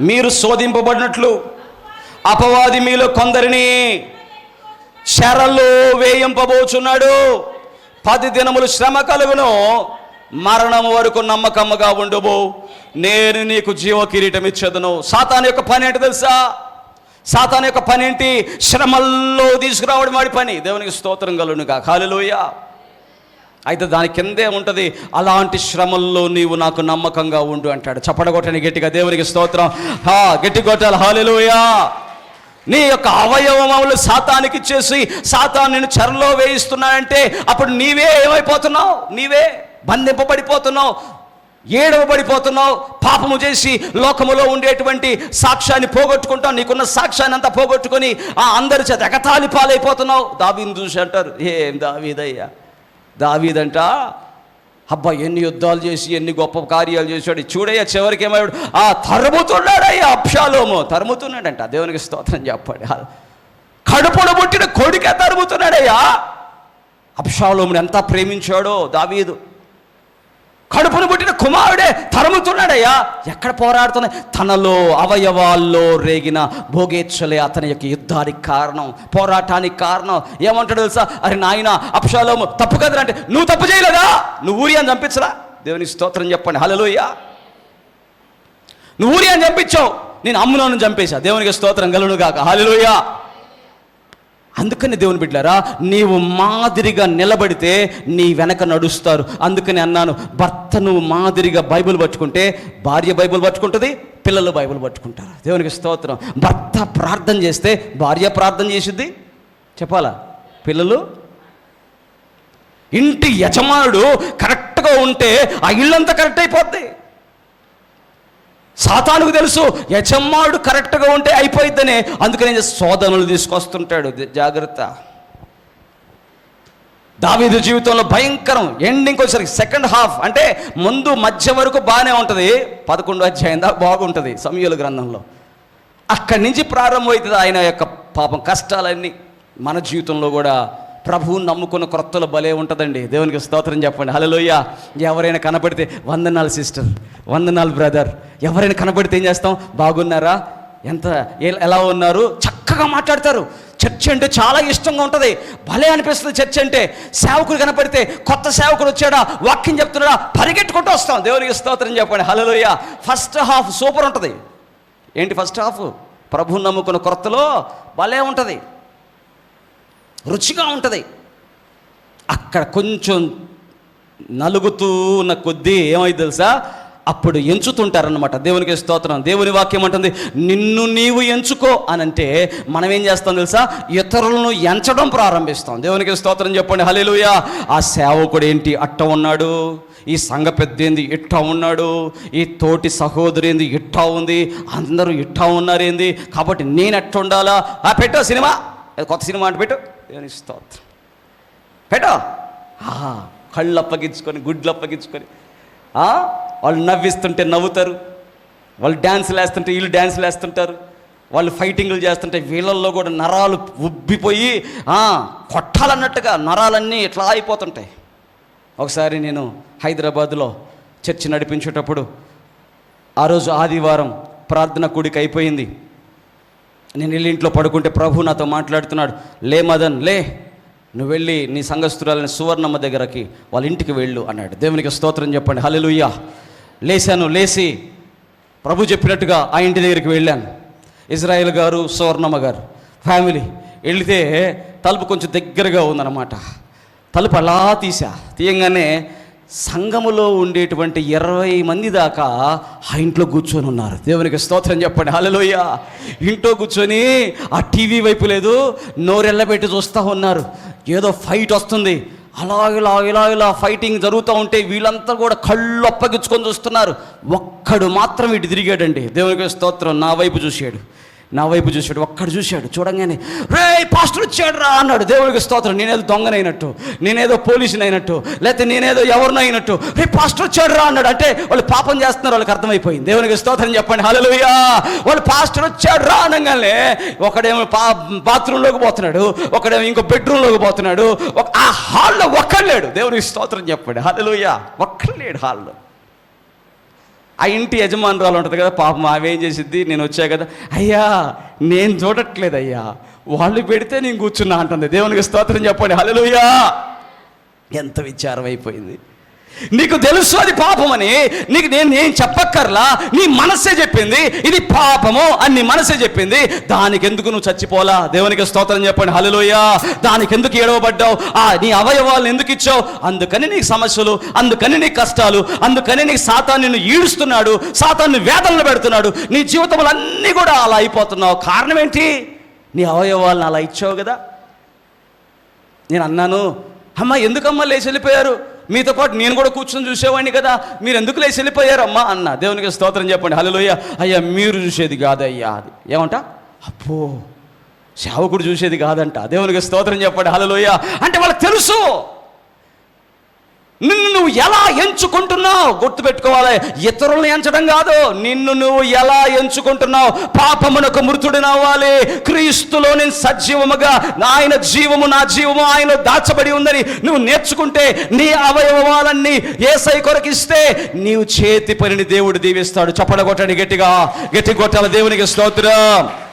మీరు శోధింపబడినట్లు అపవాది మీలో కొందరిని శరల్లో వేయింపబోచున్నాడు. పది దినములు శ్రమ కలుగును మరణం వరకు నమ్మకమ్మగా ఉండబో నేను నీకు జీవ కిరీటం ఇచ్చేదను సాతాన్ యొక్క పని ఏంటి తెలుసా? సాతాన్ యొక్క పని ఏంటి? శ్రమల్లో తీసుకురావడం వాడి పని. దేవునికి స్తోత్రం కలుగునుగా కాలులోయ అయితే దాని కిందే ఉంటుంది అలాంటి శ్రమల్లో నీవు నాకు నమ్మకంగా ఉండు అంటాడు. చప్పడగొట్టని గట్టిగా దేవునికి స్తోత్రం. హా గట్టి కొట్టాలి. హాలెలూయా నీ యొక్క అవయవములు సాతానికి ఇచ్చేసి సాతాన్ని నిన్ను చెరలో వేయిస్తున్నాడంటే అప్పుడు నీవే ఏమైపోతున్నావు? నీవే బంధింపబడిపోతున్నావు. ఏడవబడిపోతున్నావు. పాపము చేసి లోకములో ఉండేటువంటి సాక్ష్యాన్ని పోగొట్టుకుంటావు. నీకున్న సాక్ష్యాన్ని అంతా పోగొట్టుకొని ఆ అందరి చేత ఎగతాళి పాలైపోతున్నావు. దావీని చూసి అంటారు ఏం దావీదయ్యా? దావీదంట అబ్బా ఎన్ని యుద్ధాలు చేసి ఎన్ని గొప్ప కార్యాలు చేశాడు. చూడయ్యా చివరికి ఏమయ్యాడు? ఆ తరుముతున్నాడయ్యా అప్షాలోము తరుముతున్నాడంట. దేవునికి స్తోత్రం చెప్పాడు. కడుపులో పుట్టిన కొడుకే తరుముతున్నాడయ్యా. అప్షాలోముని ఎంత ప్రేమించాడో దావీదు. కడుపును పుట్టిన కుమారుడే తరుముతున్నాడయ్యా. ఎక్కడ పోరాడుతున్నాయి? తనలో అవయవాల్లో రేగిన భోగేచ్చలే అతని యొక్క యుద్ధానికి కారణం పోరాటానికి కారణం. ఏమంటాడు తెలుసా? అరే నాయన అప్షాలోము తప్పు కదరా అంటే నువ్వు తప్పు చేయలేదా? నువ్వు ఊరి అని చంపించరా? దేవుని స్తోత్రం చెప్పండి. హలలోయ్యా నువ్వు ఊరి అని చంపించావు. నేను అమ్మునోను చంపేశా. దేవునికి స్తోత్రం గలను గాక. హలోయ్యా అందుకని దేవుని బిడ్డారా నీవు మాదిరిగా నిలబడితే నీ వెనక నడుస్తారు. అందుకని అన్నాను భర్త నువ్వు మాదిరిగా బైబిల్ పట్టుకుంటే భార్య బైబిల్ పట్టుకుంటుంది పిల్లలు బైబిల్ పట్టుకుంటారు. దేవునికి స్తోత్రం. భర్త ప్రార్థన చేస్తే భార్య ప్రార్థన చేసిద్ది? చెప్పాలా? పిల్లలు? ఇంటి యజమానుడు కరెక్ట్గా ఉంటే ఆ ఇల్లంతా కరెక్ట్ అయిపోద్ది. సాతానుకు తెలుసు యజమానుడు కరెక్ట్గా ఉంటే అయిపోయిద్దనే. అందుకని శోధనలు తీసుకొస్తుంటాడు. జాగ్రత్త. దావీదు జీవితంలో భయంకరం. ఎండింగ్ వచ్చేసరికి సెకండ్ హాఫ్ అంటే ముందు మధ్య వరకు బాగానే ఉంటుంది. పదకొండు అధ్యాయం దాకా బాగుంటుంది సమయుల గ్రంథంలో. అక్కడి నుంచి ప్రారంభమవుతుంది ఆయన యొక్క పాపం కష్టాలన్నీ మన జీవితంలో కూడా. ప్రభువుని నమ్ముకున్న క్రొత్తలు భలే ఉంటుందండి. దేవునికి స్తోత్రం చెప్పండి. హలోయ ఎవరైనా కనపడితే వందనాలు సిస్టర్. వందనాలు బ్రదర్. ఎవరైనా కనపడితే ఏం చేస్తాం? బాగున్నారా? ఎంత ఎలా ఉన్నారు? చక్కగా మాట్లాడతారు. చర్చ్ అంటే చాలా ఇష్టంగా ఉంటుంది. భలే అనిపిస్తుంది చర్చ్ అంటే. సేవకుడు కనపడితే కొత్త సేవకుడు వచ్చాడా? వాక్యం చెప్తున్నాడా? పరిగెట్టుకుంటూ వస్తాం. దేవునికి స్తోత్రం చెప్పండి. హలోయ ఫస్ట్ హాఫ్ సూపర్ ఉంటుంది. ఏంటి ఫస్ట్ హాఫ్? ప్రభు నమ్ముకున్న కొరతలో భలే ఉంటుంది. రుచిగా ఉంటుంది. అక్కడ కొంచెం నలుగుతూ ఉన్న కొద్దీ ఏమైంది తెలుసా? అప్పుడు ఎంచుతుంటారనమాట దేవునికి స్తోత్రం. దేవుని వాక్యం అంటుంది నిన్ను నీవు ఎంచుకో అని అంటే మనం ఏం చేస్తాం తెలుసా? ఇతరులను ఎంచడం ప్రారంభిస్తాం. దేవునికి స్తోత్రం చెప్పండి. హలేలుయా ఆ సేవకుడు ఏంటి? అట్ట ఉన్నాడు. ఈ సంఘ పెద్ద ఏంది ఇట్టా ఉన్నాడు. ఈ తోటి సహోదరి ఏంది? ఇట్టా ఉంది. అందరూ ఇట్టా ఉన్నారేంది? కాబట్టి నేను ఎట్ట ఉండాలా ఆ పెట్టు సినిమా. అది కొత్త సినిమా అంటే పెట్టు. దేవుని స్తోత్రం. పెట్టు. ఆహా, కళ్ళు అప్పగించుకొని గుడ్లు అప్పగించుకొని వాళ్ళు నవ్విస్తుంటే నవ్వుతారు. వాళ్ళు డ్యాన్సులు వేస్తుంటే వీళ్ళు డ్యాన్సులు వేస్తుంటారు వాళ్ళు ఫైటింగ్లు చేస్తుంటే వీళ్ళల్లో కూడా నరాలు ఉబ్బిపోయి కొట్టాలన్నట్టుగా నరాలన్నీ ఇట్లా అయిపోతుంటాయి ఒకసారి నేను హైదరాబాద్లో చర్చి నడిపించేటప్పుడు ఆ రోజు ఆదివారం ప్రార్థన కూడికి అయిపోయింది. నేను వెళ్ళి ఇంట్లో పడుకుంటే ప్రభు నాతో మాట్లాడుతున్నాడు లే మదన్ లే నువ్వు వెళ్ళి నీ సంఘస్థురాలని సువర్ణమ్మ దగ్గరకి వాళ్ళ ఇంటికి వెళ్ళు అన్నాడు. దేవునికి స్తోత్రం చెప్పండి. హలెలుయ్యా లేశాను లేచి ప్రభు చెప్పినట్టుగా ఆ ఇంటి దగ్గరికి వెళ్ళాను. ఇజ్రాయెల్ గారు సువర్ణమ్మ గారు ఫ్యామిలీ వెళితే తలుపు కొంచెం దగ్గరగా ఉందన్నమాట. తలుపు అలా తీసా తీయంగానే సంఘములో ఉండేటువంటి ఇరవై మంది దాకా ఆ ఇంట్లో కూర్చొని ఉన్నారు. దేవునికి స్తోత్రం చెప్పండి. హలలోయ ఇంట్లో కూర్చొని ఆ టీవీ వైపు లేదు నోరెళ్ళబెట్టి చూస్తూ ఉన్నారు. ఏదో ఫైట్ వస్తుంది. అలా ఇలా ఇలా ఇలా ఫైటింగ్ జరుగుతూ ఉంటే వీళ్ళంతా కూడా కళ్ళు అప్పగించుకొని చూస్తున్నారు. ఒక్కడు మాత్రం ఇటు తిరిగాడండి. దేవునికి స్తోత్రం నా వైపు చూశాడు. నా వైపు చూశాడు ఒక్కడు చూశాడు చూడంగానే రే పాస్టర్ వచ్చాడు రా అన్నాడు. దేవుడికి స్తోత్రం నేనేదో దొంగనైనట్టు నేనేదో పోలీసుని అయినట్టు లేకపోతే నేనేదో ఎవరినో అయినట్టు రే పాస్టర్ వచ్చాడు రా అన్నాడు. అంటే వాళ్ళు పాపం చేస్తున్నారు వాళ్ళకి అర్థమైపోయింది. దేవునికి స్తోత్రం చెప్పండి హల్లెలూయా! వాళ్ళు పాస్టర్ వచ్చాడు రా అనగానే ఒకడేమో పా బాత్రూంలోకి పోతున్నాడు ఒకడేమో ఇంకో బెడ్రూమ్లోకి పోతున్నాడు ఒక ఆ హాల్లో ఒక్కడు లేడు. దేవునికి స్తోత్రం చెప్పండి హల్లెలూయా! ఒక్కడు లేడు హాల్లో. ఆ ఇంటి యజమానురాలు ఉంటుంది కదా పాపం ఆమె ఏం చేసిద్ది? నేను వచ్చా కదా అయ్యా నేను చూడట్లేదు అయ్యా వాళ్ళు పెడితే నేను కూర్చున్నా అంటుంది. దేవునికి స్తోత్రం చెప్పండి. హల్లెలూయా. ఎంత విచారం అయిపోయింది నీకు తెలుసు అది పాపమని. నీకు నేను ఏం చెప్పక్కర్లా? నీ మనస్సే చెప్పింది. ఇది పాపము అని నీ మనసే చెప్పింది. దానికి ఎందుకు నువ్వు చచ్చిపోలా దేవునికి స్తోత్రం చెప్పండి. హలోయ దానికి ఎందుకు ఏడవబడ్డావు? ఆ నీ అవయవాలను ఎందుకు ఇచ్చావు? అందుకని నీకు సమస్యలు అందుకని నీకు కష్టాలు అందుకని నీకు సాతాన్ని నిన్ను ఈడుస్తున్నాడు సాతాన్ని వేదనలు పెడుతున్నాడు. నీ జీవితంలో అన్నీ కూడా అలా అయిపోతున్నావు. కారణం ఏంటి? నీ అవయవాలను అలా ఇచ్చావు కదా? నేను అన్నాను అమ్మ ఎందుకమ్మా లేచి వెళ్ళిపోయారు? మీతో పాటు నేను కూడా కూర్చొని చూసేవాడిని కదా. మీరు ఎందుకు లేచి వెళ్ళిపోయారమ్మా అన్న. దేవునికి స్తోత్రం చెప్పండి. హలోయ అయ్యా మీరు చూసేది కాదయ్యా అది. ఏమంట? అప్పో సేవకుడు చూసేది కాదంట. దేవునికి స్తోత్రం చెప్పండి. హలోయ అంటే వాళ్ళకి తెలుసు. నువ్వు ఎలా ఎంచుకుంటున్నావు గుర్తుపెట్టుకోవాలి. ఇతరులను ఎంచడం కాదు నిన్ను నువ్వు ఎలా ఎంచుకుంటున్నావు? పాపమునకు మృతుడినవ్వాలి. క్రీస్తులో నేను సజీవముగా ఆయన జీవము నా జీవము ఆయన దాచబడి ఉందని నువ్వు నేర్చుకుంటే నీ అవయవాలన్నీ ఏసై కొరకు ఇస్తే నీవు చేతి పనిని దేవుడు దీవిస్తాడు. చప్పడగొట్టండి గట్టిగా. గట్టి కొట్టాల దేవునికి స్తోత్రం.